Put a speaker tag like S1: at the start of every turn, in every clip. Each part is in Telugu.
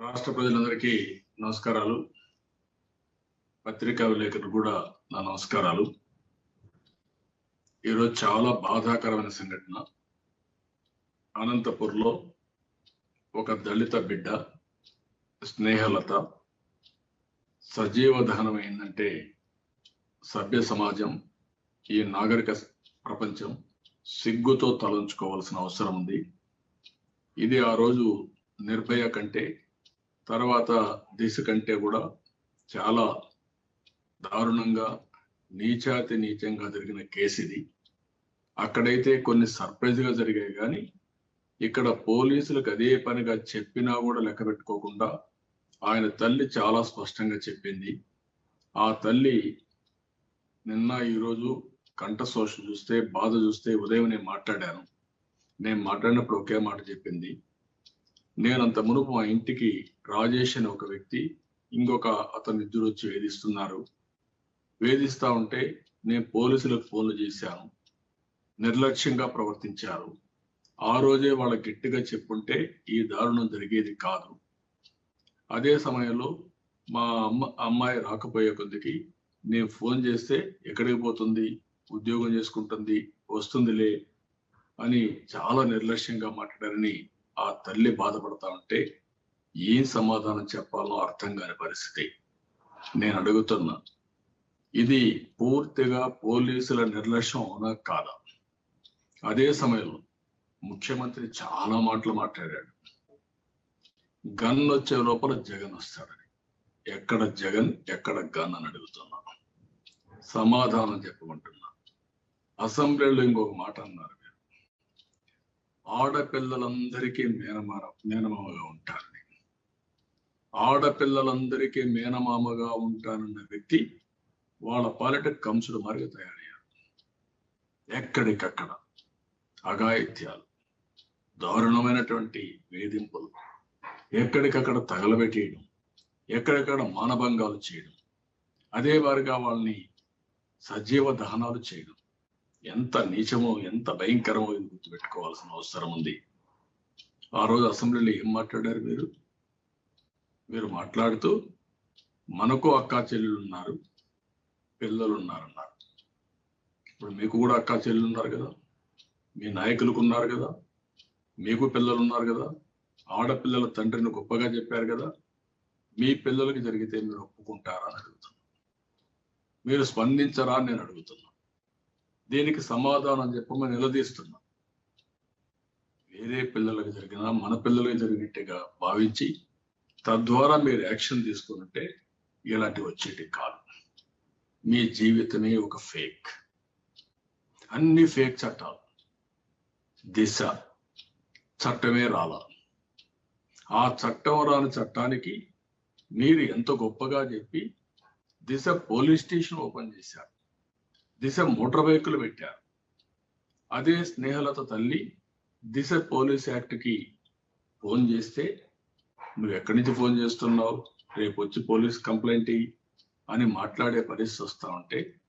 S1: రాష్ట్ర ప్రజలందరికీ నమస్కారాలు. పత్రికా విలేకరులు కూడా నా నమస్కారాలు. ఈరోజు చాలా బాధాకరమైన సంఘటన. అనంతపూర్లో ఒక దళిత బిడ్డ స్నేహలత సజీవ దహనం అయిందంటే సభ్య సమాజం ఈ నాగరిక ప్రపంచం సిగ్గుతో తలంచుకోవాల్సిన అవసరం ఉంది. ఇది ఆ రోజు నిర్భయ కంటే తర్వాత దిశ కంటే కూడా చాలా దారుణంగా నీచాతి నీచంగా జరిగిన కేసు ఇది అక్కడైతే కొన్ని సర్ప్రైజ్గా జరిగాయి కానీ ఇక్కడ పోలీసులకు అదే పనిగా చెప్పినా కూడా లెక్క పెట్టుకోకుండా ఆయన తల్లి చాలా స్పష్టంగా చెప్పింది. ఆ తల్లి నిన్న ఈరోజు కంఠ చూస్తే బాధ చూస్తే ఉదయం నేను మాట్లాడాను. నేను మాట్లాడినప్పుడు ఒకే మాట చెప్పింది. నేను మునుపు మా ఇంటికి రాజేష్ అనే ఒక వ్యక్తి ఇంకొక అతను ఇద్దరు వచ్చి వేధిస్తున్నారు. వేధిస్తా ఉంటే నేను పోలీసులకు ఫోన్లు చేశాను. నిర్లక్ష్యంగా ప్రవర్తించారు. ఆ రోజే వాళ్ళ గట్టిగా చెప్పుంటే ఈ దారుణం జరిగేది కాదు. అదే సమయంలో మా అమ్మ అమ్మాయి రాకపోయే కొద్దికి నేను ఫోన్ చేస్తే ఎక్కడికి పోతుంది? ఉద్యోగం చేసుకుంటుంది? వస్తుందిలే అని చాలా నిర్లక్ష్యంగా మాట్లాడారని ఆ తల్లి బాధపడతా ఉంటే ఏం సమాధానం చెప్పాలో అర్థం కాని పరిస్థితి. నేను అడుగుతున్నా ఇది పూర్తిగా పోలీసుల నిర్లక్ష్యం అవునా కాదా? అదే సమయంలో ముఖ్యమంత్రి చాలా మాటలు మాట్లాడాడు. గన్ వచ్చే లోపల జగన్ వస్తాడని. ఎక్కడ జగన్ ఎక్కడ గన్ అని అడుగుతున్నా. సమాధానం చెప్పమంటున్నా. అసెంబ్లీలో ఇంకొక మాట అన్నారు. ఆడపిల్లలందరికీ మేనమార మేనమామగా ఉంటారని. ఆడపిల్లలందరికీ మేనమామగా ఉంటానన్న వ్యక్తి వాళ్ళ పాలిట కంసుడు మారిగా తయారయ్యారు. ఎక్కడికక్కడ అఘాయిత్యాలు దారుణమైనటువంటి వేధింపులు ఎక్కడికక్కడ తగలబెట్టేయడం ఎక్కడెక్కడ మానభంగాలు చేయడం అదే వారిగా వాళ్ళని సజీవ దహనాలు చేయడం ఎంత నీచమో ఎంత భయంకరమో ఇది గుర్తుపెట్టుకోవాల్సిన అవసరం ఉంది. ఆ రోజు అసెంబ్లీలో ఏం మాట్లాడారు మీరు? మీరు మాట్లాడుతూ మనకు అక్కా చెల్లెలు ఉన్నారు పిల్లలు ఉన్నారన్నారు. ఇప్పుడు మీకు కూడా అక్కా చెల్లెలు ఉన్నారు కదా మీ నాయకులకు ఉన్నారు కదా మీకు పిల్లలు ఉన్నారు కదా ఆడపిల్లల తండ్రిని గొప్పగా చెప్పారు కదా మీ పిల్లలకి జరిగితే మీరు ఒప్పుకుంటారా అని అడుగుతున్నా మీరు స్పందించరా అని నేను అడుగుతున్నా దీనికి సమాధానం చెప్పమని నిలదీస్తున్నాం. వేరే పిల్లలకు జరిగినా మన పిల్లలకు జరిగినట్టుగా భావించి తద్వారా మీరు యాక్షన్ తీసుకున్నట్టే ఇలాంటివి వచ్చేటి కాదు. మీ జీవితమే ఒక ఫేక్. అన్ని ఫేక్ చట్టాలు. దిశ. చట్టమే రాలా. ఆ చట్టం రాని చట్టానికి మీరు ఎంత గొప్పగా చెప్పి దిశ పోలీస్ స్టేషన్ ఓపెన్ చేశారు. దిశ మోటార్ బైకులు పెట్టారు. అదే స్నేహలత తల్లి దిశ పోలీస్ యాక్ట్కి ఫోన్ చేస్తే నువ్వు ఎక్కడి నుంచి ఫోన్ చేస్తున్నావు? రేపు వచ్చి పోలీస్ కంప్లైంట్ అని మాట్లాడే పరిస్థితి వస్తా ఉంటే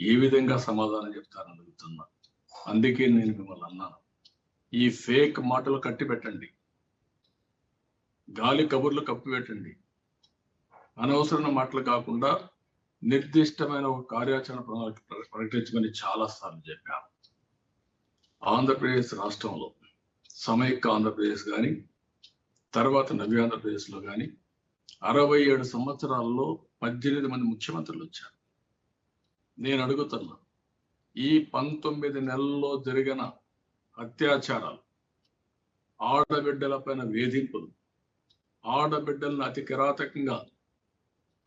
S1: ఏ విధంగా సమాధానం చెప్తారని అడుగుతున్నా. అందుకే నేను మిమ్మల్ని అన్నాను. ఈ ఫేక్ మాటలు కట్టి పెట్టండి. గాలి కబుర్లు కప్పిపెట్టండి అనవసరమైన మాటలు కాకుండా నిర్దిష్టమైన ఒక కార్యాచరణ ప్రణాళిక ప్రకటించమని చాలా సార్లు చెప్పాను. ఆంధ్రప్రదేశ్ రాష్ట్రంలో సమైక్య ఆంధ్రప్రదేశ్ కానీ తర్వాత నవ్య ఆంధ్రప్రదేశ్లో కానీ అరవై ఏడు సంవత్సరాల్లో పద్దెనిమిది మంది ముఖ్యమంత్రులు వచ్చారు. నేను అడుగుతున్నా ఈ పంతొమ్మిది నెలల్లో జరిగిన అత్యాచారాలు ఆడబిడ్డలపైన వేధింపులు ఆడబిడ్డలను అతి కిరాతకంగా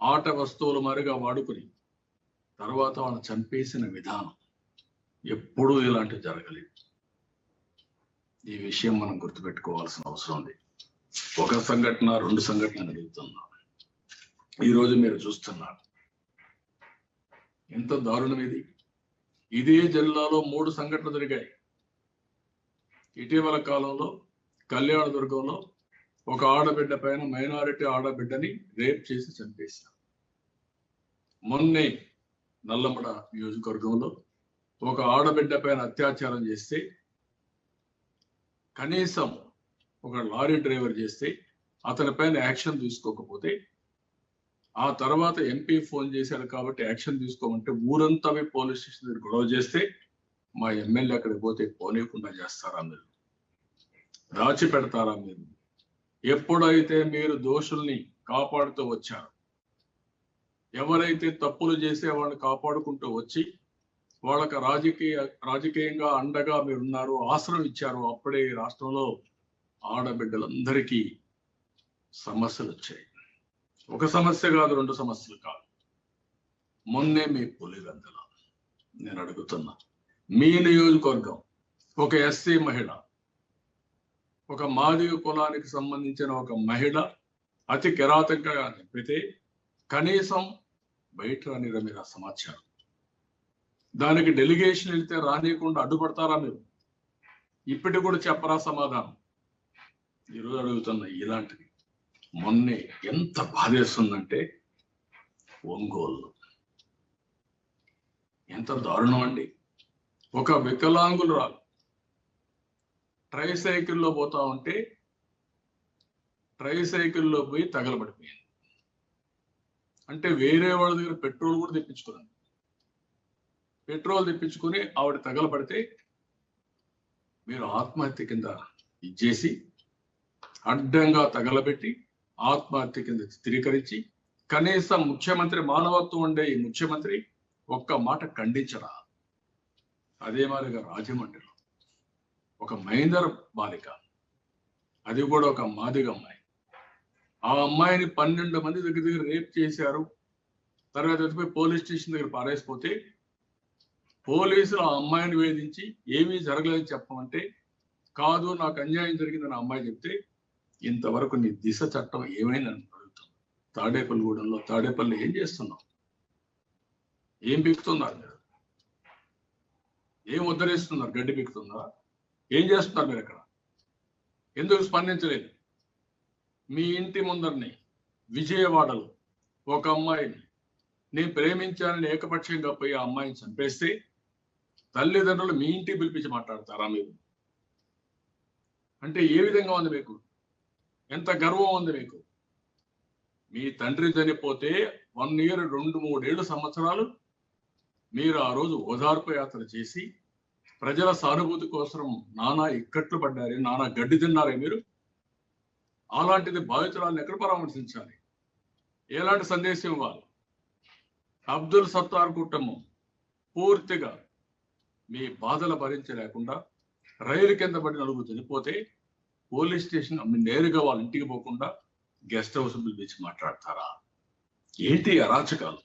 S1: ఆట వస్తువులు మరుగా వాడుకుని తర్వాత వాళ్ళని చంపేసిన విధానం ఎప్పుడూ ఇలాంటివి జరగలేదు. ఈ విషయం మనం గుర్తుపెట్టుకోవాల్సిన అవసరం ఉంది. ఒక సంఘటన రెండు సంఘటనలు అడుగుతున్నాం ఈరోజు మీరు చూస్తున్నారు. ఎంత దారుణం ఇది. ఇదే జిల్లాలో మూడు సంఘటనలు జరిగాయి. ఇటీవల కాలంలో కళ్యాణదుర్గంలో ఒక ఆడబిడ్డ పైన మైనారిటీ ఆడబిడ్డని రేప్ చేసి చంపేశారు. మొన్నే నల్లమడ నియోజకవర్గంలో ఒక ఆడబిడ్డ పైన అత్యాచారం చేస్తే కనీసం ఒక లారీ డ్రైవర్ చేస్తే అతని పైన యాక్షన్ తీసుకోకపోతే ఆ తర్వాత ఎంపీ ఫోన్ చేశాడు కాబట్టి యాక్షన్ తీసుకోమంటే ఊరంతా పోలీస్ స్టేషన్ దగ్గర గొడవ చేస్తే మా ఎమ్మెల్యే అక్కడికి పోతే పోనీయకుండా చేస్తారా మీరు? దాచి పెడతారా మీరు? ఎప్పుడైతే మీరు దోషుల్ని కాపాడుతూ వచ్చారు ఎవరైతే తప్పులు చేసే వాళ్ళని కాపాడుకుంటూ వచ్చి వాళ్ళకి రాజకీయ రాజకీయంగా అండగా మీరున్నారు ఆశ్రయం ఇచ్చారు అప్పుడే రాష్ట్రంలో ఆడబిడ్డలందరికీ సమస్యలు వచ్చాయి. ఒక సమస్య కాదు రెండు సమస్యలు కాదు. మొన్నే మీ పులివెందల నేను అడుగుతున్నా. మీ నియోజకవర్గం ఒక ఎస్సీ మహిళ ఒక మాదిగ కులానికి సంబంధించిన ఒక మహిళ అతి కిరాతకంగా చెప్పితే కనీసం బయట రానిరా మీరు ఆ సమాచారం. దానికి డెలిగేషన్ వెళ్తే రానియకుండా అడ్డుపడతారా మీరు? ఇప్పటికి కూడా చెప్పరా సమాధానం? ఈరోజు అడుగుతున్న ఇలాంటిది. మొన్నే ఎంత బాధేస్తుందంటే ఒంగోలు ఎంత దారుణం అండి. ఒక వికలాంగులు ట్రై సైకిల్లో పోతా ఉంటే ట్రై సైకిల్లో పోయి తగలబడిపోయింది అంటే వేరే వాళ్ళ దగ్గర పెట్రోల్ కూడా తెప్పించుకున్నాను పెట్రోల్ తెప్పించుకుని ఆవిడ తగలబడితే మీరు ఆత్మహత్య కింద ఇచ్చేసి అడ్డంగా తగలబెట్టి ఆత్మహత్య కింద చిత్రీకరించి కనీసం ముఖ్యమంత్రి మానవత్వం ఉండే ఈ ముఖ్యమంత్రి ఒక్క మాట ఖండించరా? అదే మాదిరిగా రాజమండ్రిలో ఒక మహేందర్ బాలిక అది కూడా ఒక మాదిగ అమ్మాయి. ఆ అమ్మాయిని పన్నెండు మంది దగ్గర దగ్గర రేప్ చేశారు. తర్వాత వచ్చిపోయి పోలీస్ స్టేషన్ దగ్గర పారేసిపోతే పోలీసులు ఆ అమ్మాయిని వేధించి ఏమీ జరగలేదని చెప్పమంటే కాదు నాకు అన్యాయం జరిగిందని అమ్మాయి చెప్తే ఇంతవరకు నీ దిశ చట్టం ఏమైంది అని అడుగుతాం తాడేపల్లిగూడెంలో తాడేపల్లి ఏం చేస్తున్నావు? ఏం బిక్కుతున్నారు మీరు? ఏం ఉద్ధరిస్తున్నారు? గడ్డి పీకుతుందా ఏం చేస్తున్నారు మీరు అక్కడ ఎందుకు స్పందించలేదు? మీ ఇంటి ముందరిని విజయవాడలో ఒక అమ్మాయిని నేను ప్రేమించానని ఏకపక్షంగా పోయి ఆ అమ్మాయిని చంపేస్తే తల్లిదండ్రులు మీ ఇంటికి పిలిపించి మాట్లాడతారా మీరు? అంటే ఏ విధంగా ఉంది మీకు? ఎంత గర్వం ఉంది మీకు? మీ తండ్రి చనిపోతే వన్ ఇయర్ రెండు మూడేళ్ళు సంవత్సరాలు మీరు ఆ రోజు ఓదార్పు యాత్ర చేసి ప్రజల సానుభూతి కోసం నానా ఇక్కట్లు పడ్డారే నానా గడ్డి తిన్నారే మీరు? అలాంటిది బాధితురాలను ఎక్కడ పరామర్శించాలి? ఎలాంటి సందేశం ఇవ్వాలి? అబ్దుల్ సత్తార్ కుటుంబం పూర్తిగా మీ బాధలు భరించలేకుండా రైలు కింద పడి నలుగురు చనిపోతే పోలీస్ స్టేషన్ నేరుగా వాళ్ళ ఇంటికి పోకుండా గెస్ట్ హౌస్ పిలిపించి మాట్లాడతారా? ఏంటి అరాచకాలు?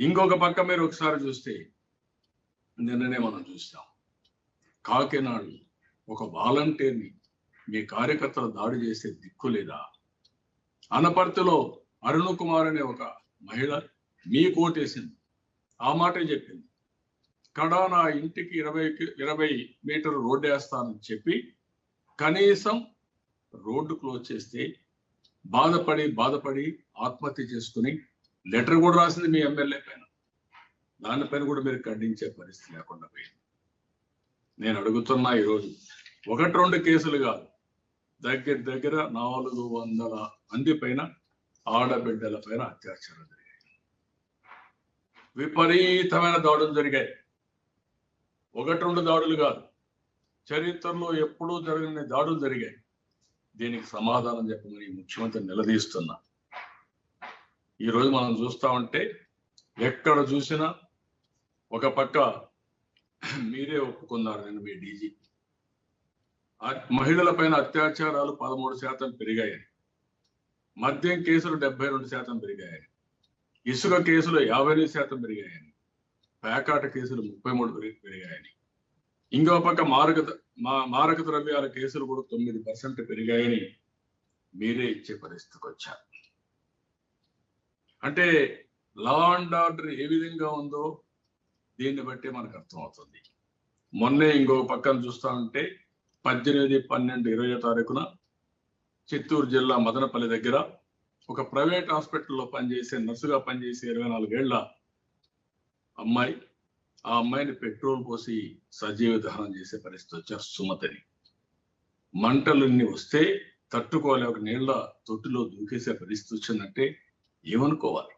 S1: ఇంకొక పక్క మీరు ఒకసారి చూస్తే నిన్ననే మనం చూస్తాం కాకినాడ ఒక వాలంటీర్ని మీ కార్యకర్తలు దాడి చేసే దిక్కు లేదా? అనపర్తిలో అరుణ్ కుమార్ అనే ఒక మహిళ మీ కోటేసింది. ఆ మాటే చెప్పింది. కడా నా ఇంటికి ఇరవై ఇరవై మీటర్లు రోడ్డు వేస్తానని చెప్పి కనీసం రోడ్డు క్లోజ్ చేస్తే బాధపడి బాధపడి ఆత్మహత్య చేసుకుని లెటర్ కూడా రాసింది మీ ఎమ్మెల్యే పైన. దానిపైన కూడా మీరు ఖండించే పరిస్థితి లేకుండా పోయింది. నేను అడుగుతున్నా ఈరోజు ఒకటి రెండు కేసులు కాదు. దగ్గర దగ్గర నాలుగు వందల మంది పైన ఆడబిడ్డల పైన అత్యాచారం జరిగాయి. విపరీతమైన దాడులు జరిగాయి. ఒకటి రెండు దాడులు కాదు చరిత్రలో ఎప్పుడూ జరగని దాడులు జరిగాయి. దీనికి సమాధానం చెప్పమని ఈ ముఖ్యమంత్రి నిలదీస్తున్నా. ఈ రోజు మనం చూస్తా ఉంటే ఎక్కడ చూసినా ఒక పక్క మీరే ఒప్పుకున్నారు నేను మీ డీజీ. మహిళల పైన అత్యాచారాలు పదమూడు శాతం పెరిగాయని మద్యం కేసులు డెబ్బై రెండు శాతం పెరిగాయని ఇసుక కేసులు యాభై ఎనిమిది శాతం పెరిగాయని పేకాట కేసులు ముప్పై మూడు పెరిగాయని ఇంకో పక్క మారక మా మారక ద్రవ్యాల కేసులు కూడా తొమ్మిది పర్సెంట్ పెరిగాయని మీరే ఇచ్చే పరిస్థితికి వచ్చారు. అంటే లా అండ్ ఆర్డర్ ఏ విధంగా ఉందో దీన్ని బట్టి మనకు అర్థమవుతుంది. మొన్నే ఇంకో పక్కన చూస్తా ఉంటే పద్దెనిమిది పన్నెండు ఇరవై తారీఖున చిత్తూరు జిల్లా మదనపల్లి దగ్గర ఒక ప్రైవేట్ హాస్పిటల్లో పనిచేసే నర్సుగా పనిచేసే ఇరవై నాలుగేళ్ళ అమ్మాయి ఆ అమ్మాయిని పెట్రోల్ పోసి సజీవ దహనం చేసే పరిస్థితి వచ్చారు సుమతిని. మంటలన్నీ వస్తే తట్టుకోలేక నీళ్ళ తొట్టులో దూకేసే పరిస్థితి వచ్చిందంటే ఏమనుకోవాలి?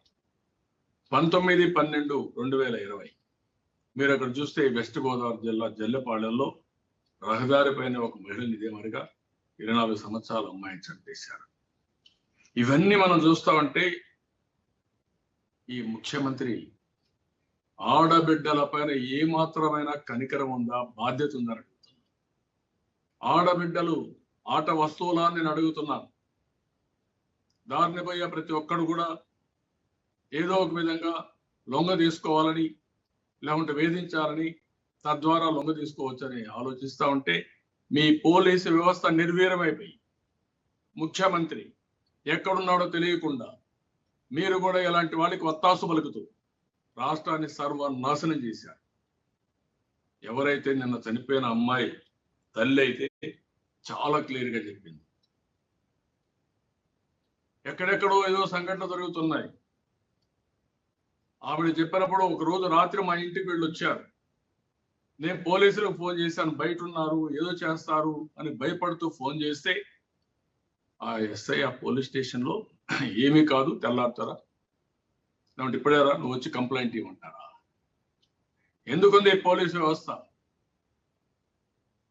S1: పంతొమ్మిది పన్నెండు రెండు వేల ఇరవై. మీరు అక్కడ చూస్తే వెస్ట్ గోదావరి జిల్లా జల్లెపాళెల్లో రహదారి పైన ఒక మహిళని ఇదే మరిగా ఇరవై నాలుగు సంవత్సరాల అమ్మాయిని చంపేశారు. ఇవన్నీ మనం చూస్తామంటే ఈ ముఖ్యమంత్రి ఆడబిడ్డల పైన ఏ కనికరం ఉందా బాధ్యత ఉందని అడుగుతున్నాను ఆడబిడ్డలు ఆట వస్తువులా నేను అడుగుతున్నాను దారిని పోయే ప్రతి ఒక్కడు కూడా ఏదో ఒక విధంగా లొంగ తీసుకోవాలని లేకుంటే వేధించాలని తద్వారా లొంగ తీసుకోవచ్చని ఆలోచిస్తా ఉంటే మీ పోలీసు వ్యవస్థ నిర్వీర్యమైపోయి ముఖ్యమంత్రి ఎక్కడున్నాడో తెలియకుండా మీరు కూడా ఇలాంటి వాళ్ళకి వత్తాసు పలుకుతూ రాష్ట్రాన్ని సర్వనాశనం చేశారు. ఎవరైతే నిన్న చనిపోయిన అమ్మాయి తల్లి అయితే చాలా క్లియర్గా చెప్పింది. ఎక్కడెక్కడో ఏదో సంఘటన జరుగుతున్నాయి. ఆవిడ చెప్పినప్పుడు ఒక రోజు రాత్రి మా ఇంటికి వీళ్ళు వచ్చారు నేను పోలీసులకు ఫోన్ చేశాను బయట ఉన్నారు ఏదో చేస్తారు అని భయపడుతూ ఫోన్ చేస్తే ఆ ఎస్ఐ ఆ పోలీస్ స్టేషన్లో ఏమీ కాదు తెల్లారుతారా? లేకుంటే ఇప్పుడేరా నువ్వు వచ్చి కంప్లైంట్ ఇవ్వమంటారా? ఎందుకుంది పోలీస్ పోలీసు వ్యవస్థ?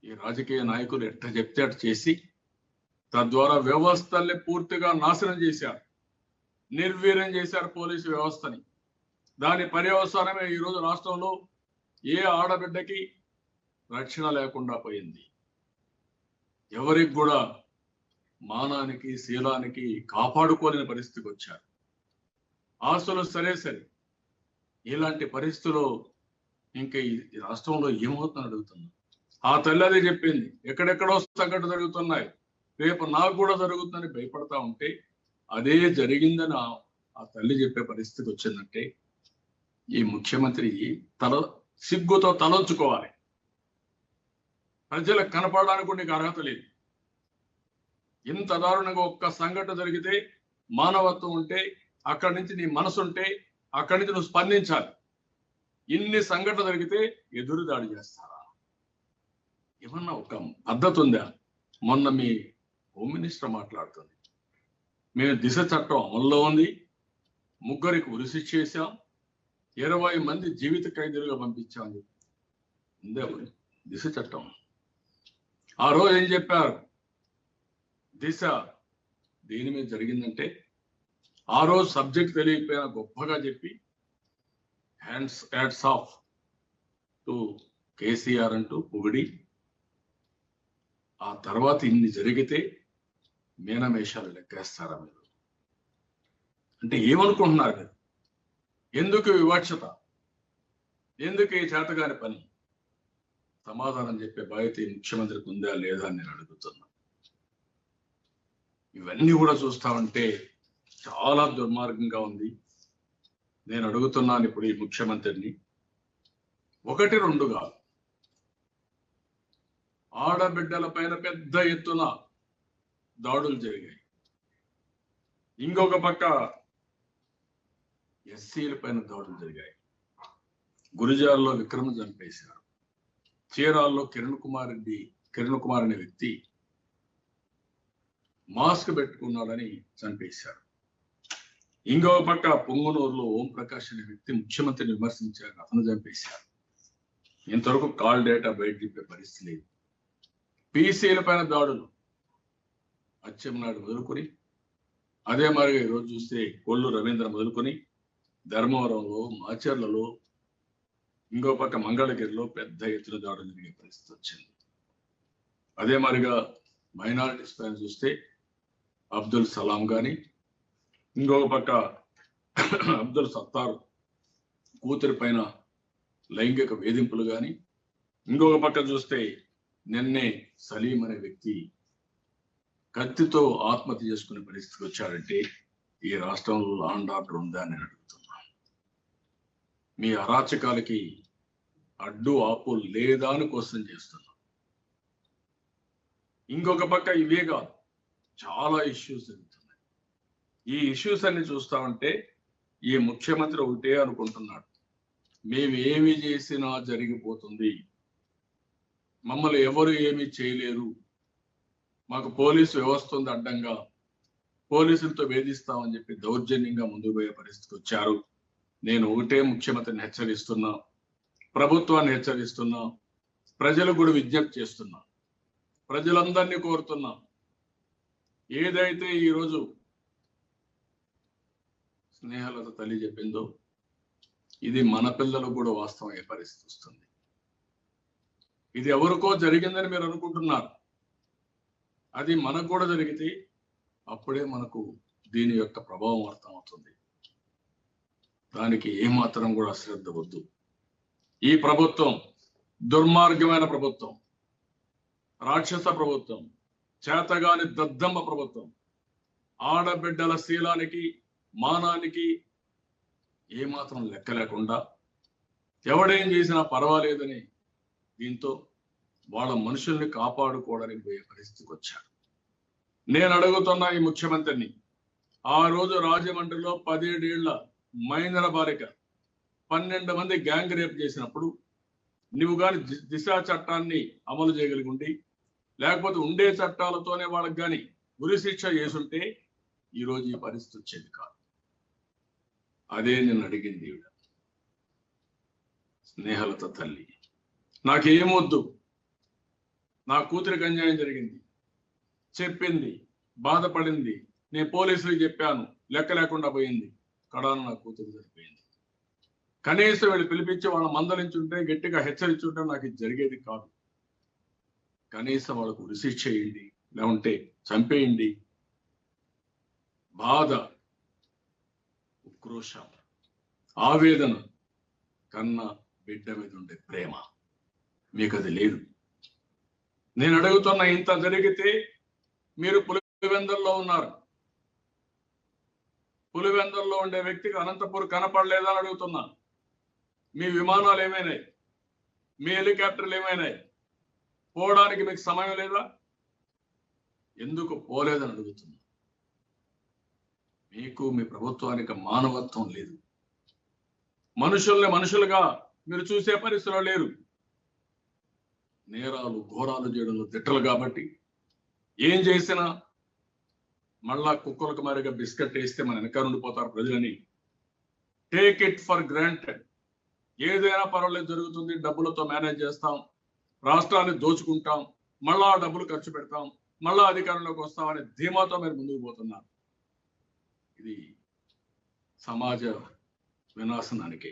S1: ఈ రాజకీయ నాయకులు ఎట్ట చెప్తే అట్ట చేసి తద్వారా వ్యవస్థల్ని పూర్తిగా నాశనం చేశారు. నిర్వీర్యం చేశారు పోలీసు వ్యవస్థని. దాని పర్యవసానమే ఈరోజు రాష్ట్రంలో ఏ ఆడబిడ్డకి రక్షణ లేకుండా పోయింది? ఎవరికి కూడా మానానికి శీలానికి కాపాడుకోలేని పరిస్థితికి వచ్చారు. ఆస్తులు సరే సరే ఇలాంటి పరిస్థితిలో ఇంకా ఈ రాష్ట్రంలో ఏమవుతుందని అడుగుతున్నా ఆ తల్లి అదే చెప్పింది ఎక్కడెక్కడో సంఘటన జరుగుతున్నాయి. రేపు నాకు కూడా జరుగుతుందని భయపడతా ఉంటే అదే జరిగిందని ఆ ఆ తల్లి చెప్పే పరిస్థితి వచ్చిందంటే ఈ ముఖ్యమంత్రి తల సిగ్గుతో తలంచుకోవాలి. ప్రజలకు కనపడడానికి నీకు అర్హత లేదు. ఇంత దారుణంగా ఒక్క సంఘటన జరిగితే మానవత్వం ఉంటే అక్కడి నుంచి నీ మనసు ఉంటే అక్కడి నుంచి నువ్వు స్పందించాలి. ఇన్ని సంఘటన జరిగితే ఎదురు దాడి చేస్తారా? ఏమన్నా ఒక పద్ధతి ఉందా? మొన్న మీ హోమ్ మినిస్టర్ మాట్లాడుతుంది. మేము దిశ చట్టం అమల్లో ఉంది. ముగ్గురికి ఉరిశిక్ష చేశాం. ఇరవై మంది జీవిత ఖైదీలుగా పంపించామని ఉందే దిశ చట్టం. ఆ రోజు ఏం చెప్పారు? దిశ దేని మీద జరిగిందంటే ఆ రోజు సబ్జెక్ట్ తెలియకపోయినా గొప్పగా చెప్పి hands hats off to KCR అంటూ పొగిడి ఆ తర్వాత ఇన్ని జరిగితే మీనమేషాలు లెక్కేస్తారా మీరు? అంటే ఏమనుకుంటున్నారు మీరు? ఎందుకు వివక్షత? ఎందుకు ఈ చేతగాని పని? సమాధానం చెప్పే బాధ్యత ముఖ్యమంత్రికి ఉందా లేదా అని నేను అడుగుతున్నా. ఇవన్నీ కూడా చూస్తా ఉంటే చాలా దుర్మార్గంగా ఉంది. నేను అడుగుతున్నాను ఇప్పుడు ఈ ముఖ్యమంత్రిని. ఒకటి రెండు కాదు. ఆడబిడ్డల పైన పెద్ద ఎత్తున దాడులు జరిగాయి. ఇంకొక పక్క ఎస్సీల పైన దాడులు జరిగాయి. గురిజాల్లో విక్రమ చంపేశారు చీరాల్లో కిరణ్ కుమార్ రెడ్డి కిరణ్ కుమార్ అనే వ్యక్తి మాస్క్ పెట్టుకున్నాడని చంపేశారు. ఇంకొక పక్క పొంగునూరులో ఓం ప్రకాష్ అనే వ్యక్తి ముఖ్యమంత్రిని విమర్శించారు. అతను చంపేశారు. ఇంతవరకు కాల్ డేటా బయట చెప్పే పరిస్థితి లేదు. పీసీల పైన దాడులు అచ్చెన్నాడు మొదలుకొని అదే మరి ఈరోజు చూస్తే కొల్లు రవీంద్ర మొదలుకొని ధర్మవరంలో మాచర్లలో ఇంకో పక్క మంగళగిరిలో పెద్ద ఎత్తున దాడులు జరిగే పరిస్థితి వచ్చింది. అదే మరిగా మైనారిటీస్ పైన చూస్తే అబ్దుల్ సలాం కానీ ఇంకొక పక్క అబ్దుల్ సత్తార్ కూతురి పైన లైంగిక వేధింపులు కానీ ఇంకొక పక్క చూస్తే నిన్నే సలీం అనే వ్యక్తి కత్తితో ఆత్మహత్య చేసుకునే పరిస్థితికి వచ్చాడంటే ఈ రాష్ట్రంలో లాండ్ ఆర్డర్ ఉందా అని నేను మీ అరాచకాలకి అడ్డు ఆపు లేదా అని క్వశ్చన్ చేస్తున్నా. ఇంకొక పక్క ఇవే కాదు చాలా ఇష్యూస్ జరుగుతున్నాయి. ఈ ఇష్యూస్ అన్ని చూస్తా ఉంటే ఈ ముఖ్యమంత్రి ఒకటే అనుకుంటున్నాడు మేము ఏమి చేసినా జరిగిపోతుంది. మమ్మల్ని ఎవరు ఏమి చేయలేరు. మాకు పోలీసు వ్యవస్థ ఉంది అడ్డంగా. పోలీసులతో వేధిస్తామని చెప్పి దౌర్జన్యంగా ముందుకు పోయే పరిస్థితికి వచ్చారు. నేను ఒకటే ముఖ్యమంత్రిని హెచ్చరిస్తున్నా ప్రభుత్వాన్ని హెచ్చరిస్తున్నా ప్రజలు కూడా విజ్ఞప్తి చేస్తున్నా ప్రజలందరినీ కోరుతున్నా. ఏదైతే ఈరోజు స్నేహలత తల్లి చెప్పిందో ఇది మన పిల్లలకు కూడా వాస్తవమయ్యే పరిస్థితి వస్తుంది. ఇది ఎవరికో జరిగిందని మీరు అనుకుంటున్నారు. అది మనకు కూడా జరిగితే అప్పుడే మనకు దీని యొక్క ప్రభావం అర్థమవుతుంది. దానికి ఏమాత్రం కూడా శ్రద్ధ వద్దు. ఈ ప్రభుత్వం దుర్మార్గమైన ప్రభుత్వం రాక్షస ప్రభుత్వం చేతగాని దద్దమ్మ ప్రభుత్వం ఆడబిడ్డల శీలానికి మానానికి ఏమాత్రం లెక్క లేకుండా ఎవడేం చేసినా పర్వాలేదని దీంతో వాళ్ళ మనుషుల్ని కాపాడుకోవడానికి పోయే పరిస్థితికి వచ్చారు. నేను అడుగుతున్న ఈ ముఖ్యమంత్రిని ఆ రోజు రాజమండ్రిలో పదిహేడేళ్ళ మహేంద్ర బారిక పన్నెండు మంది గ్యాంగ్ రేప్ చేసినప్పుడు నువ్వు కానీ దిశ చట్టాన్ని అమలు చేయగలిగి ఉండి లేకపోతే ఉండే చట్టాలతోనే వాళ్ళకి కానీ గురి శిక్ష చేసుంటే ఈరోజు ఈ పరిస్థితి వచ్చేది కాదు. అదే నేను అడిగింది ఈవిడ. స్నేహలత తల్లి. నాకేమొద్దు? నా కూతురికి అన్యాయం జరిగింది. చెప్పింది బాధపడింది. నేను పోలీసులకు చెప్పాను లెక్క లేకుండా పోయింది. కడాను నా కూతురు చనిపోయింది. కనీసం వీళ్ళు పిలిపించి వాళ్ళ మందలించుంటే గట్టిగా హెచ్చరించుంటే నాకు ఇది జరిగేది కాదు. కనీసం వాళ్ళకు రిసీట్ చేయండి లేకుంటే చంపేయండి. బాధ ఉక్రోషం ఆవేదన కన్న బిడ్డ మీద ఉండే ప్రేమ. మీకు అది లేదు. నేను అడుగుతున్న ఇంత జరిగితే మీరు పులివెందల్లో ఉన్నారు. పులివెందల్లో ఉండే వ్యక్తికి అనంతపూర్ కనపడలేదని అని మీ విమానాలు ఏమైనాయి? మీ హెలికాప్టర్లు ఏమైనాయి? పోవడానికి మీకు సమయం లేదా? ఎందుకు పోలేదని అడుగుతున్నా. మీకు మీ ప్రభుత్వానికి మానవత్వం లేదు. మనుషుల్ని మనుషులుగా మీరు చూసే పరిస్థితిలో లేరు. నేరాలు ఘోరాలు చేయడంలో తిట్టలు కాబట్టి ఏం చేసినా మళ్ళా కుక్కలకు మారిగా బిస్కెట్ వేస్తే మన వెనక ఉండిపోతారు ప్రజలని. టేక్ ఇట్ ఫర్ గ్రాంటెడ్ ఏదైనా పర్వాలేదు జరుగుతుంది డబ్బులతో మేనేజ్ చేస్తాం రాష్ట్రాన్ని దోచుకుంటాం మళ్ళా ఆ డబ్బులు ఖర్చు పెడతాం మళ్ళా అధికారంలోకి వస్తామనే ధీమాతో మీరు ముందుకు పోతున్నారు. ఇది సమాజ వినాశనానికి.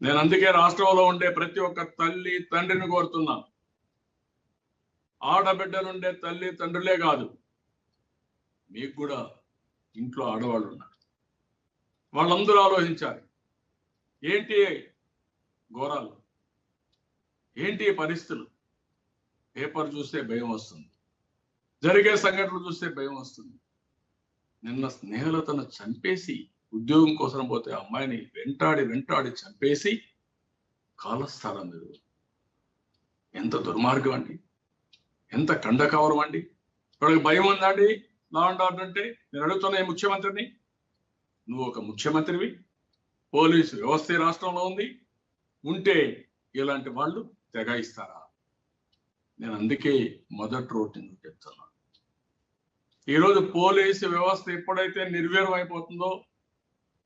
S1: నేను అందుకే రాష్ట్రంలో ఉండే ప్రతి ఒక్క తల్లి తండ్రిని కోరుతున్నా ఆడబిడ్డలుండే తల్లి తండ్రులే కాదు మీకు కూడా ఇంట్లో ఆడవాళ్ళు ఉన్నారు. వాళ్ళందరూ ఆలోచించాలి. ఏంటి ఘోరాలు? ఏంటి పరిస్థితులు? పేపర్ చూస్తే భయం వస్తుంది. జరిగే సంఘటనలు చూస్తే భయం వస్తుంది. నిన్న స్నేహలతను చంపేసి ఉద్యోగం కోసం పోతే అమ్మాయిని వెంటాడి వెంటాడి చంపేసి కాలస్థానం మీరు ఎంత దుర్మార్గం అండి? ఎంత కండకవరం అండి? వాళ్ళకి భయం ఉందండి లా అండ్ ఆర్డర్ అంటే నేను అడుగుతున్నా ఈ ముఖ్యమంత్రిని. నువ్వు ఒక ముఖ్యమంత్రివి. పోలీసు వ్యవస్థ రాష్ట్రంలో ఉంది. ఉంటే ఇలాంటి వాళ్ళు తెగాయిస్తారా? నేను అందుకే మొదటి రోడ్డు ఎందుకు చెప్తున్నాను ఈరోజు పోలీసు వ్యవస్థ ఎప్పుడైతే నిర్వీర్యం అయిపోతుందో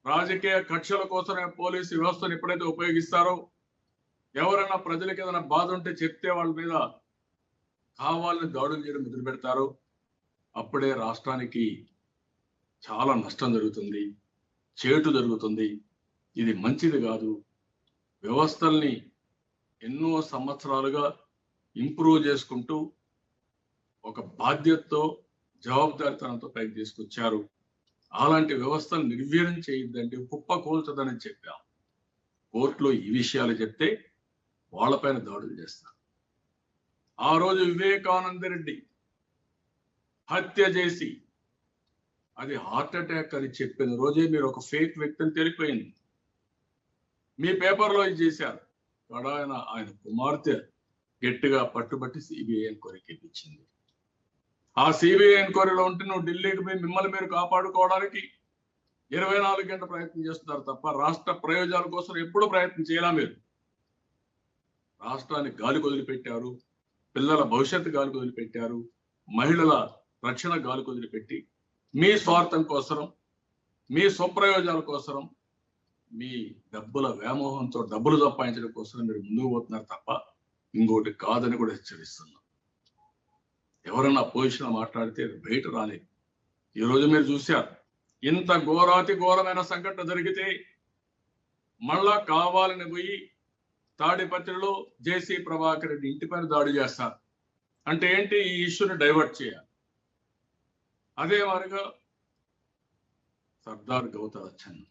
S1: రాజకీయ కక్షల కోసమే పోలీసు వ్యవస్థను ఎప్పుడైతే ఉపయోగిస్తారో ఎవరైనా ప్రజలకు ఏదైనా బాధ ఉంటే చెప్తే వాళ్ళ మీద కావాలని దాడులు చేయడం మొదలు పెడతారో అప్పుడే రాష్ట్రానికి చాలా నష్టం జరుగుతుంది చేటు జరుగుతుంది. ఇది మంచిది కాదు. వ్యవస్థల్ని ఎన్నో సంవత్సరాలుగా ఇంప్రూవ్ చేసుకుంటూ ఒక బాధ్యతతో జవాబుదారితనంతో పైకి తీసుకొచ్చారు. అలాంటి వ్యవస్థను నిర్వీర్యం చేయొద్దంటే కుప్ప కూల్చదని చెప్పాం. కోర్టులో ఈ విషయాలు చెప్తే వాళ్ళపైన దాడులు చేస్తారు ఆ రోజు వివేకానంద రెడ్డి హత్య చేసి. అది హార్ట్ అటాక్ అని చెప్పిన రోజే మీరు ఒక ఫేక్ వ్యక్తిని తెలిపోయింది మీ పేపర్లో ఇది చేశారు. వాడు ఆయన ఆయన కుమార్తె గట్టిగా పట్టుబట్టి సిబిఐ ఎంక్వైరీకి ఇప్పించింది ఆ సిబిఐ ఎంక్వైరీలో ఉంటే నువ్వు ఢిల్లీకి పోయి మిమ్మల్ని మీరు కాపాడుకోవడానికి ఇరవై నాలుగు గంటల ప్రయత్నం చేస్తున్నారు తప్ప రాష్ట్ర ప్రయోజనాల కోసం ఎప్పుడూ ప్రయత్నం చేయాలా మీరు. రాష్ట్రాన్ని గాలి వదిలిపెట్టారు. పిల్లల భవిష్యత్తు గాలి వదిలిపెట్టారు. మహిళల రక్షణ గాలి వదిలిపెట్టి మీ స్వార్థం కోసరం మీ స్వప్రయోజనాల కోసరం మీ డబ్బుల వ్యామోహంతో డబ్బులు సంపాదించడం కోసం మీరు ముందుకు పోతున్నారు తప్ప ఇంకోటి కాదని కూడా హెచ్చరిస్తున్నాం. ఎవరన్నా పొజిషన్ మాట్లాడితే బయట రాలేదు ఈ రోజు మీరు చూశారు ఇంత ఘోరాతి ఘోరమైన సంఘటన జరిగితే మళ్ళా కావాలని పోయి తాడిపత్రిలో జేసీ ప్రభాకర్ రెడ్డి ఇంటిపైన దాడి చేస్తారు. అంటే ఏంటి? ఈ ఇష్యూని డైవర్ట్ చేయాలి. అదే మాదిరిగా సర్దార్ గౌతలచ్చన్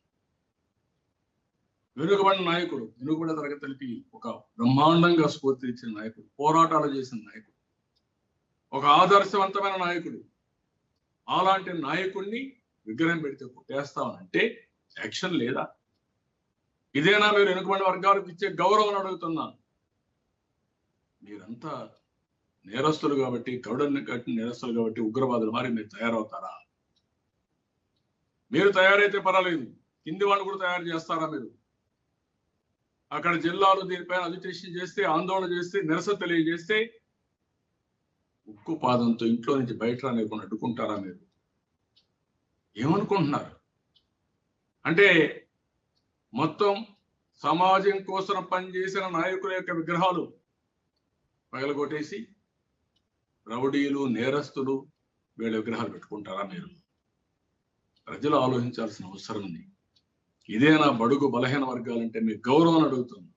S1: వెనుకబడిన నాయకుడు వెనుకబడిన తరగతులకి ఒక బ్రహ్మాండంగా స్ఫూర్తి ఇచ్చిన నాయకుడు పోరాటాలు చేసిన నాయకుడు ఒక ఆదర్శవంతమైన నాయకుడు. అలాంటి నాయకుడిని విగ్రహం పెడితే కొట్టేస్తామనంటే యాక్షన్ లేదా? ఇదేనా మీరు వెనుకబడిన వర్గాలకు ఇచ్చే గౌరవం అడుగుతున్నాను. మీరంతా నేరస్తులు కాబట్టి గౌడల్ని కట్టిన నేరస్తులు కాబట్టి ఉగ్రవాదులు మరి మీరు తయారవుతారా? మీరు తయారైతే పర్వాలేదు. కింది వాళ్ళు కూడా తయారు చేస్తారా మీరు? అక్కడ జిల్లాలు దీనిపైన అజిటేషన్ చేస్తే ఆందోళన చేస్తే నిరసన తెలియజేస్తే ఉక్కు పాదంతో ఇంట్లో నుంచి బయట రానివ్వకుండా అడ్డుకుంటారా మీరు? ఏమనుకుంటున్నారు? అంటే మొత్తం సమాజం కోసం పనిచేసిన నాయకుల యొక్క విగ్రహాలు పగలగొట్టేసి రౌడీలు నేరస్తులు వీళ్ళ విగ్రహాలు పెట్టుకుంటారా మీరు? ప్రజలు ఆలోచించాల్సిన అవసరం ఉంది. ఇదేనా బడుగు బలహీన వర్గాలంటే మీకు గౌరవం అడుగుతుంది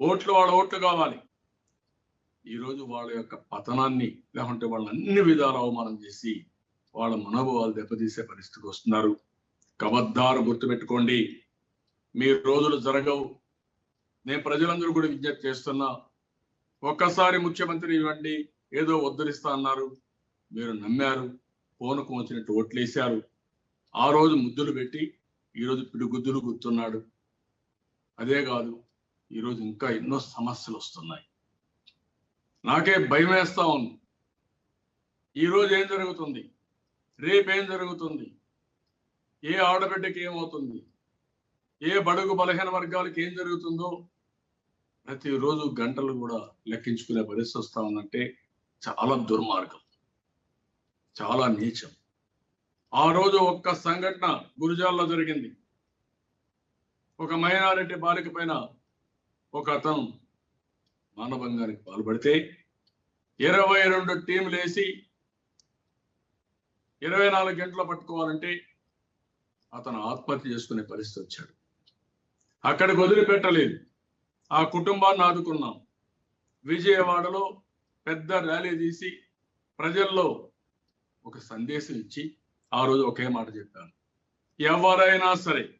S1: ఓట్లు వాళ్ళ ఓట్లు కావాలి. ఈరోజు వాళ్ళ యొక్క పతనాన్ని లేకుంటే వాళ్ళని అన్ని విధాలు అవమానం చేసి వాళ్ళ మనోభావాలు దెబ్బతీసే పరిస్థితికి వస్తున్నారు. కబద్దారు గుర్తుపెట్టుకోండి. మీ రోజులు జరగవు. నేను ప్రజలందరూ కూడా విజ్ఞప్తి చేస్తున్నా. ఒక్కసారి ముఖ్యమంత్రి ఇవ్వండి. ఏదో ఉద్ధరిస్తా అన్నారు. మీరు నమ్మారు. ఫోనుకు వచ్చినట్టు ఓట్లేశారు. ఆ రోజు ముద్దులు పెట్టి ఈరోజు పిడుగుద్దులు గుర్తున్నాడు. అదే కాదు ఈరోజు ఇంకా ఎన్నో సమస్యలు వస్తున్నాయి. నాకే భయం వేస్తా ఉంది. ఈరోజు ఏం జరుగుతుంది? రేపేం జరుగుతుంది? ఏ ఆడబిడ్డకి ఏమవుతుంది? ఏ బడుగు బలహీన వర్గాలకి ఏం జరుగుతుందో ప్రతిరోజు గంటలు కూడా లెక్కించుకునే పరిస్థితి వస్తా ఉందంటే చాలా దుర్మార్గం చాలా నీచం. ఆ రోజు ఒక్క సంఘటన గురుజాల్లో జరిగింది. ఒక మైనారిటీ బాలిక పైన ఒక అతను మానభంగానికి పాల్పడితే ఇరవై రెండు టీంలు వేసి ఇరవై నాలుగు గంటలు పట్టుకోవాలంటే అతను ఆత్మహత్య చేసుకునే పరిస్థితి వచ్చాడు. అక్కడికి వదిలిపెట్టలేదు. ఆ కుటుంబాన్ని ఆదుకున్నాం. విజయవాడలో పెద్ద ర్యాలీ తీసి ప్రజల్లో ఒక సందేశం ఇచ్చి ఆ రోజు ఒకే మాట చెప్పాను ఎవరైనా సరే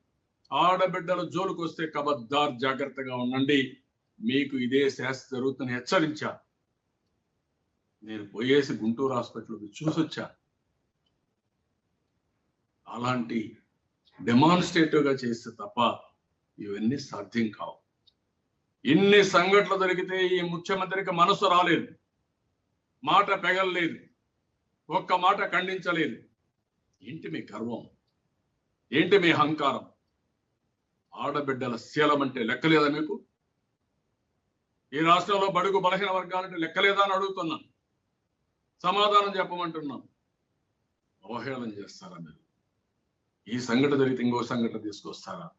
S1: ఆడబిడ్డల జోలుకు వస్తే కబద్దార్ జాగ్రత్తగా ఉండండి. మీకు ఇదే శాస్త్ర జరుగుతుందని హెచ్చరించా. నేను పోయేసి గుంటూరు హాస్పిటల్కి చూసొచ్చా. అలాంటి డెమాన్స్ట్రేటివ్గా చేస్తే తప్ప ఇవన్నీ సాధ్యం కావు. ఇన్ని సంఘటనలు జరిగితే ఈ ముఖ్యమంత్రికి మనసు రాలేదు. మాట పెగలలేదు. ఒక్క మాట ఖండించలేదు. ఏంటి మీ గర్వం? ఏంటి మీ అహంకారం? ఆడబిడ్డల శీలం అంటే లెక్కలేదా మీకు? ఈ రాష్ట్రంలో బడుగు బలహీన వర్గాలంటే లెక్కలేదా అని అడుగుతున్నాను సమాధానం చెప్పమంటున్నాం. అవహేళన చేస్తారా మీరు? ఈ సంఘటన జరిగితే ఇంకో సంఘటన తీసుకొస్తారా?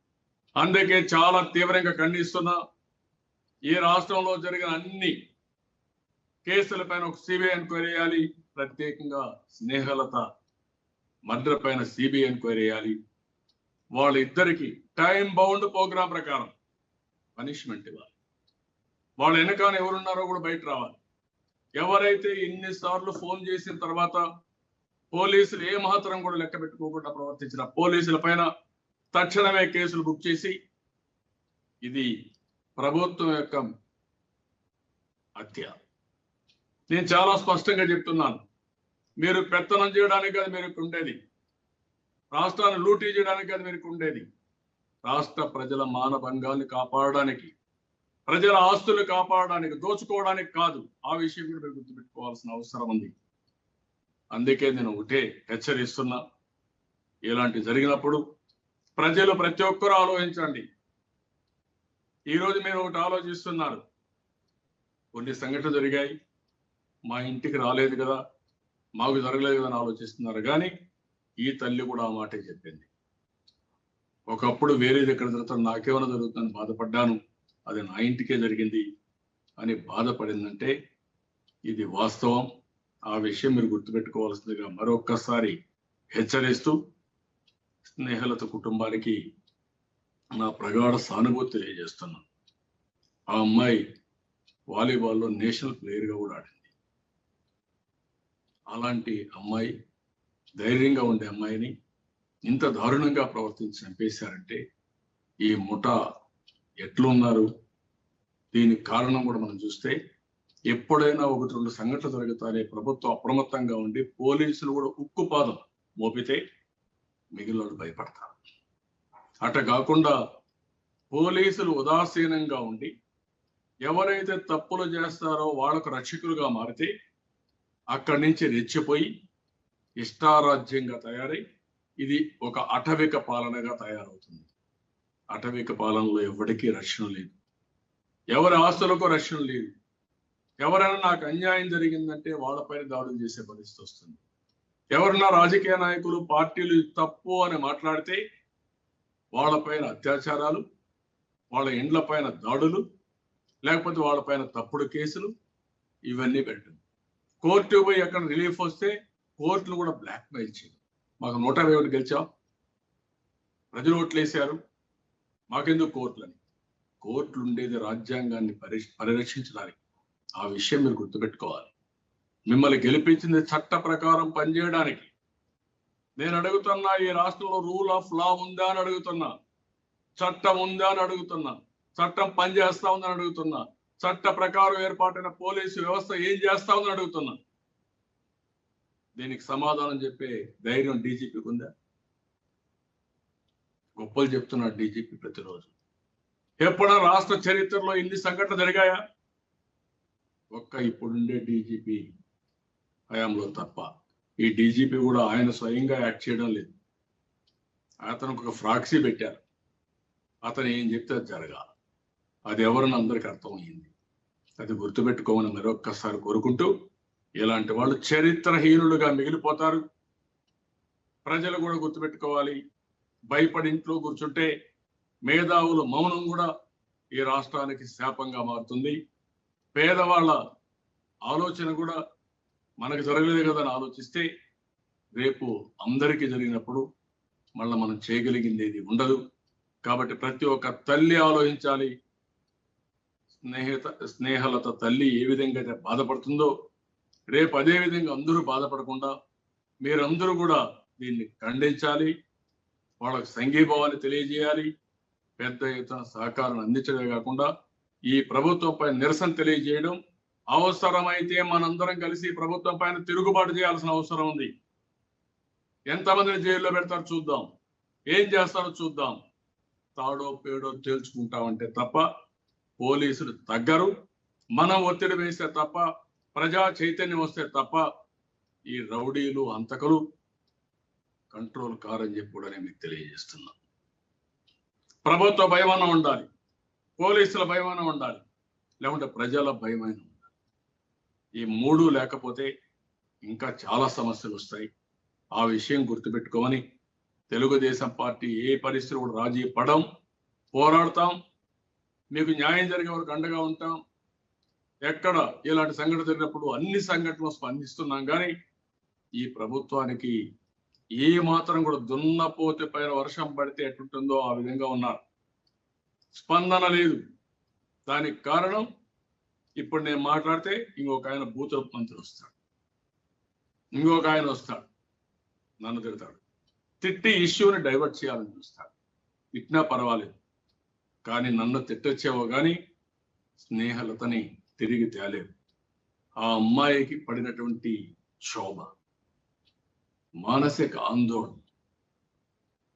S1: అందుకే చాలా తీవ్రంగా ఖండిస్తున్నా. ఈ రాష్ట్రంలో జరిగిన అన్ని కేసులపైన ఒక సిబిఐ ఎంక్వైరీ చేయాలి ప్రత్యేకంగా స్నేహలత మర్డర్ పైన సిబిఐ ఎంక్వైరీ చేయాలి. వాళ్ళిద్దరికి టైం బౌండ్ ప్రోగ్రాం ప్రకారం పనిష్మెంట్ ఇవ్వాలి. వాళ్ళు వెనకాల ఎవరున్నారో కూడా బయట రావాలి. ఎవరైతే ఇన్నిసార్లు ఫోన్ చేసిన తర్వాత పోలీసులు ఏ మాత్రం కూడా లెక్క పెట్టుకోకుండా ప్రవర్తించిన పోలీసుల పైన తక్షణమే కేసులు బుక్ చేసి ఇది ప్రభుత్వం యొక్క హత్య. నేను చాలా స్పష్టంగా చెప్తున్నాను. మీరు పెత్తనం చేయడానికి అది మీరు ఉండేది. రాష్ట్రాన్ని లూటీ చేయడానికి అది మీరు ఉండేది. రాష్ట్ర ప్రజల మానభంగాన్ని కాపాడడానికి ప్రజల ఆస్తులు కాపాడడానికి దోచుకోవడానికి కాదు. ఆ విషయం కూడా మీరు గుర్తుపెట్టుకోవాల్సిన అవసరం ఉంది. అందుకే నేను ఒకటే హెచ్చరిస్తున్నా. ఇలాంటి జరిగినప్పుడు ప్రజలు ప్రతి ఒక్కరూ ఆలోచించండి. ఈరోజు మీరు ఒకటి ఆలోచిస్తున్నారు. కొన్ని సంఘటనలు జరిగాయి. మా ఇంటికి రాలేదు కదా మాకు జరగలేదు కదా అని ఆలోచిస్తున్నారు. కానీ ఈ తల్లి కూడా ఆ మాటే చెప్పింది. ఒకప్పుడు వేరేది ఎక్కడ జరుగుతాడు నాకేమైనా జరుగుతుందని బాధపడ్డాను అది నా ఇంటికే జరిగింది అని బాధపడిందంటే ఇది వాస్తవం. ఆ విషయం మీరు గుర్తుపెట్టుకోవాల్సిందిగా మరొక్కసారి హెచ్చరిస్తూ స్నేహలత కుటుంబానికి నా ప్రగాఢ సానుభూతి తెలియజేస్తున్నాను. ఆ అమ్మాయి వాలీబాల్లో నేషనల్ ప్లేయర్గా కూడా ఆడింది. అలాంటి అమ్మాయి ధైర్యంగా ఉండే అమ్మాయిని ఇంత దారుణంగా ప్రవర్తించి చంపేశారంటే ఈ ముఠా ఎట్లున్నారు? దీనికి కారణం కూడా మనం చూస్తే ఎప్పుడైనా ఒకటి రెండు సంఘటనలు జరుగుతానే ప్రభుత్వం అప్రమత్తంగా ఉండి పోలీసులు కూడా ఉక్కుపాదం మోపితే మిగిలిన భయపడతారు. అట కాకుండా పోలీసులు ఉదాసీనంగా ఉండి ఎవరైతే తప్పులు చేస్తారో వాళ్ళకు రక్షకులుగా మారితే అక్కడి నుంచి రెచ్చిపోయి ఇష్టారాజ్యంగా తయారై ఇది ఒక అటవిక పాలనగా తయారవుతుంది. అటవిక పాలనలో ఎవరికీ రక్షణ లేదు. ఎవరి ఆస్తులకు రక్షణ లేదు. ఎవరైనా నాకు అన్యాయం జరిగిందంటే వాళ్ళపైన దాడులు చేసే పరిస్థితి వస్తుంది. ఎవరన్నా రాజకీయ నాయకులు పార్టీలు తప్పు అని మాట్లాడితే వాళ్ళపైన అత్యాచారాలు వాళ్ళ ఇండ్ల పైన దాడులు లేకపోతే వాళ్ళపైన తప్పుడు కేసులు ఇవన్నీ పెట్టండి కోర్టు పోయి ఎక్కడ రిలీఫ్ వస్తే కోర్టులు కూడా బ్లాక్ మెయిల్ చేయడం మాకు నూట ఇరవై ఒకటి గెలిచాం. ప్రజలు ఓట్లేశారు. మాకెందుకు కోర్టులని? కోర్టులు ఉండేది రాజ్యాంగాన్ని పరి పరిరక్షించడానికి. ఆ విషయం మీరు గుర్తుపెట్టుకోవాలి. మిమ్మల్ని గెలిపించింది చట్ట ప్రకారం పనిచేయడానికి. నేను అడుగుతున్నా ఈ రాష్ట్రంలో రూల్ ఆఫ్ లా ఉందా అని అడుగుతున్నా. చట్టం ఉందా అని అడుగుతున్నా. చట్టం పనిచేస్తా ఉందని అడుగుతున్నా. చట్ట ప్రకారం ఏర్పాటైన పోలీసు వ్యవస్థ ఏం చేస్తా ఉందని అడుగుతున్నా. దీనికి సమాధానం చెప్పే ధైర్యం డీజీపీకి ఉందా? గొప్పలు చెప్తున్నాడు డీజీపీ ప్రతిరోజు. ఎప్పుడైనా రాష్ట్ర చరిత్రలో ఇన్ని సంఘటనలు జరిగాయా? ఒక్క ఇప్పుడుండే డీజీపీ హయాంలో తప్ప. ఈ డీజీపీ కూడా ఆయన స్వయంగా యాక్ట్ చేయడం లేదు. అతను ఒక ఫ్రాక్సీ పెట్టారు. అతను ఏం చెప్తే జరగాలి. అది ఎవరిని అందరికి అర్థమైంది అది గుర్తుపెట్టుకోమని మరొక్కసారి కోరుకుంటూ ఇలాంటి వాళ్ళు చరిత్రహీనులుగా మిగిలిపోతారు. ప్రజలు కూడా గుర్తుపెట్టుకోవాలి. భయపడి ఇంట్లో కూర్చుంటే మేధావుల మౌనం కూడా ఈ రాష్ట్రానికి శాపంగా మారుతుంది. పేదవాళ్ళ ఆలోచన కూడా మనకు జరగలేదు కదా అని ఆలోచిస్తే రేపు అందరికీ జరిగినప్పుడు మళ్ళీ మనం చేయగలిగింది ఏది ఉండదు. కాబట్టి ప్రతి ఒక్క తల్లి ఆలోచించాలి. స్నేహిత స్నేహలత తల్లి ఏ విధంగా అయితే బాధపడుతుందో రేపు అదే విధంగా అందరూ బాధపడకుండా మీరందరూ కూడా దీన్ని ఖండించాలి వాళ్ళకు సంఘీభావాన్ని తెలియజేయాలి పెద్ద ఎత్తున సహకారం అందించడమే కాకుండా ఈ ప్రభుత్వం పైన నిరసన తెలియజేయడం అవసరమైతే మనందరం కలిసి ప్రభుత్వం పైన తిరుగుబాటు చేయాల్సిన అవసరం ఉంది. ఎంతమందిని జైల్లో పెడతారో చూద్దాం. ఏం చేస్తారో చూద్దాం. తాడో పేడో తేల్చుకుంటామంటే తప్ప పోలీసులు తగ్గరు. మనం ఒత్తిడి వేస్తే తప్ప ప్రజా చైతన్యం వస్తే తప్ప ఈ రౌడీలు హంతకులు కంట్రోల్ కారని చెప్పి కూడా నేను మీకు తెలియజేస్తున్నా. ప్రభుత్వ భయమన ఉండాలి. పోలీసుల భయమన ఉండాలి. లేకుంటే ప్రజల భయమైన ఉండాలి. ఈ మూడు లేకపోతే ఇంకా చాలా సమస్యలు వస్తాయి. ఆ విషయం గుర్తుపెట్టుకోమని తెలుగుదేశం పార్టీ ఏ పరిస్థితులు కూడా రాజీ పడం పోరాడతాం. మీకు న్యాయం జరిగే వరకు అండగా ఉంటాం. ఎక్కడ ఇలాంటి సంఘటన జరిగినప్పుడు అన్ని సంఘటనలు స్పందిస్తున్నాం కానీ ఈ ప్రభుత్వానికి ఏ మాత్రం కూడా దున్నపోతే పైన వర్షం పడితే ఎట్టుంటుందో ఆ విధంగా ఉన్నారు. స్పందన లేదు. దానికి కారణం ఇప్పుడు నేను మాట్లాడితే ఇంకొక ఆయన భూతరపు మంత్రి వస్తాడు. ఇంకొక ఆయన వస్తాడు. నన్ను తిడతాడు. తిట్టి ఇష్యూని డైవర్ట్ చేయాలని చూస్తాడు. ఇట్నా పర్వాలేదు. కానీ నన్ను తిట్టొచ్చేవో కానీ స్నేహలతని తిరిగి తేలేదు ఆ అమ్మాయికి పడినటువంటి శోభ మానసిక ఆందోళన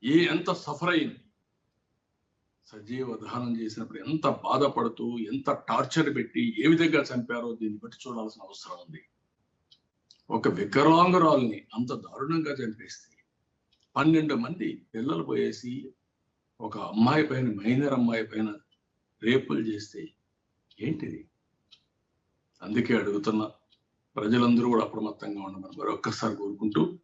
S1: ఏ ఎంత సఫర్ అయింది సజీవ దహనం చేసినప్పుడు ఎంత బాధపడుతూ ఎంత టార్చర్ పెట్టి ఏ విధంగా చంపారో దీన్ని బట్టి చూడాల్సిన అవసరం ఉంది. ఒక వికలాంగురాల్ని అంత దారుణంగా చంపేస్తే పన్నెండు మంది పిల్లలు పోయేసి ఒక అమ్మాయి పైన మైనర్ అమ్మాయి పైన రేపులు చేస్తే ఏంటిది? అందుకే అడుగుతున్నా ప్రజలందరూ కూడా అప్రమత్తంగా ఉండమని మరొక్కసారి కోరుకుంటూ